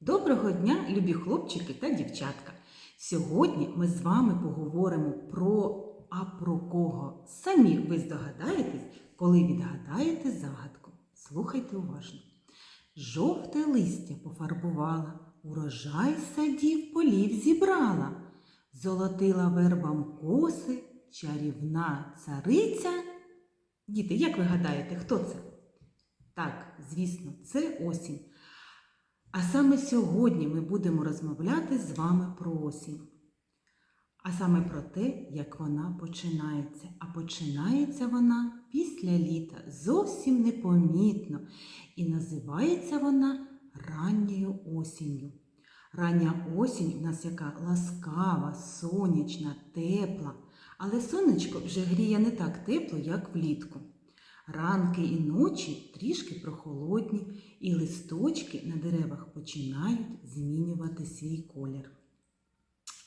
Доброго дня, любі хлопчики та дівчатка! Сьогодні ми з вами поговоримо про а про кого. Самі ви здогадаєтесь, коли відгадаєте загадку. Слухайте уважно. Жовте листя пофарбувала, урожай садів полів зібрала, золотила вербам коси, чарівна цариця. Діти, як ви гадаєте, хто це? Так, звісно, це осінь. А саме сьогодні ми будемо розмовляти з вами про осінь. А саме про те, як вона починається. А починається вона після літа зовсім непомітно. І називається вона ранньою осінню. Рання осінь у нас яка ласкава, сонячна, тепла. Але сонечко вже гріє не так тепло, як влітку. Ранки і ночі трішки прохолодні, і листочки на деревах починають змінювати свій колір.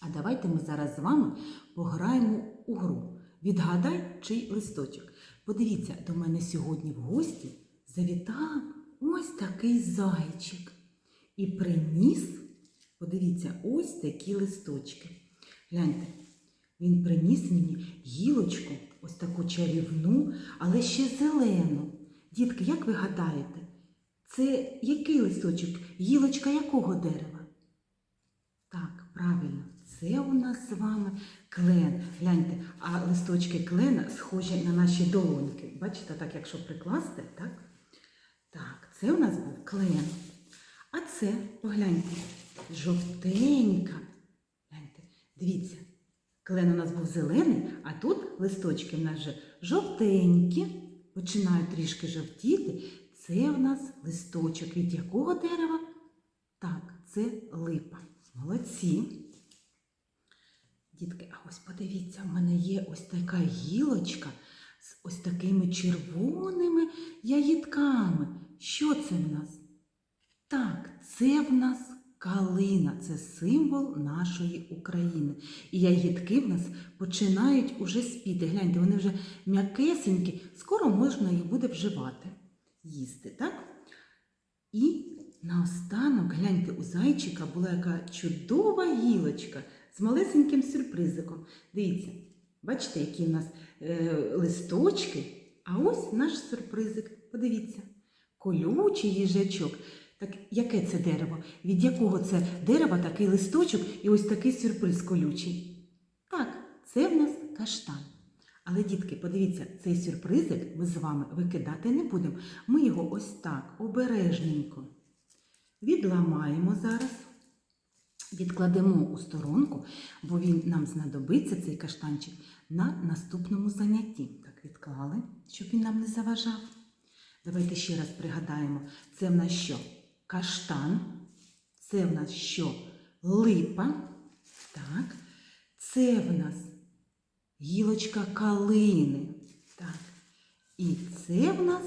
А давайте ми зараз з вами пограємо у гру. Відгадай, чий листочок. Подивіться, до мене сьогодні в гості завітав ось такий зайчик. І приніс, подивіться, ось такі листочки. Гляньте, він приніс мені гілочку, ось таку чарівну, але ще зелену. Дітки, як ви гадаєте, це який листочок? Гілочка якого дерева? Так, правильно, це у нас з вами клен. Гляньте, а листочки клена схожі на наші долоньки. Бачите, так, якщо прикласти, так? Так, це у нас був клен. А це, погляньте, жовтенька. Гляньте, дивіться, клен у нас був зелений, а тут листочки в нас вже жовтенькі, починають трішки жовтіти. Це в нас листочок від якого дерева? Так, це липа. Молодці. Дітки, а ось подивіться, в мене є ось така гілочка з ось такими червоними ягідками. Що це в нас? Так, це в нас калина, це символ нашої України. І ягідки в нас починають уже спіти. Гляньте, вони вже м'якесенькі, скоро можна їх буде вживати, їсти, так? І наостанок, гляньте, у зайчика була яка чудова гілочка з малесеньким сюрпризиком. Дивіться, бачите, які в нас е, листочки, а ось наш сюрпризик. Подивіться, колючий їжачок. Так яке це дерево? Від якого це дерева такий листочок і ось такий сюрприз колючий? Так, це в нас каштан. Але, дітки, подивіться, цей сюрпризик ми з вами викидати не будемо. Ми його ось так обережненько відламаємо зараз, відкладемо у сторонку, бо він нам знадобиться, цей каштанчик, на наступному занятті. Так, відклали, щоб він нам не заважав. Давайте ще раз пригадаємо, це в нас що? Каштан, це в нас що? Липа. Так. Це в нас гілочка калини. Так. І це в нас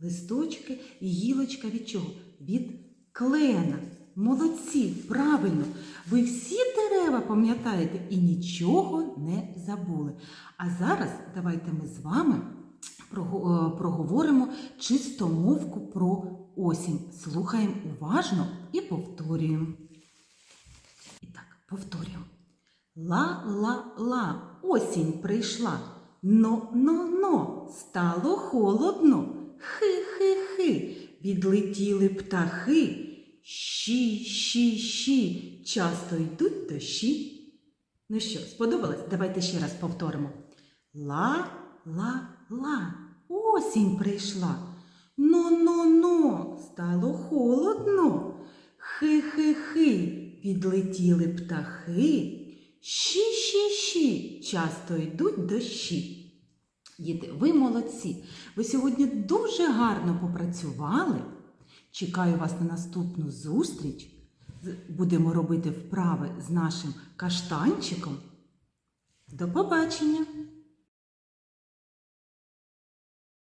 листочки і гілочка від чого? Від клена. Молодці, правильно. Ви всі дерева пам'ятаєте і нічого не забули. А зараз давайте ми з вами е, проговоримо чистомовку про осінь. Слухаємо уважно і повторюємо. І так, повторюємо. Ла-ла-ла, осінь прийшла. Но-но-но, стало холодно. Хи-хи-хи, відлетіли птахи. Щі-щі-щі, часто йдуть дощі. Ну що, сподобалось? Давайте ще раз повторимо. Ла-ла-ла, осінь прийшла. Но-но-но, стало холодно. Хи-хи-хи, відлетіли птахи. Щі-щі-щі, часто йдуть дощі. Діти, ви молодці. Ви сьогодні дуже гарно попрацювали. Чекаю вас на наступну зустріч. Будемо робити вправи з нашим каштанчиком. До побачення!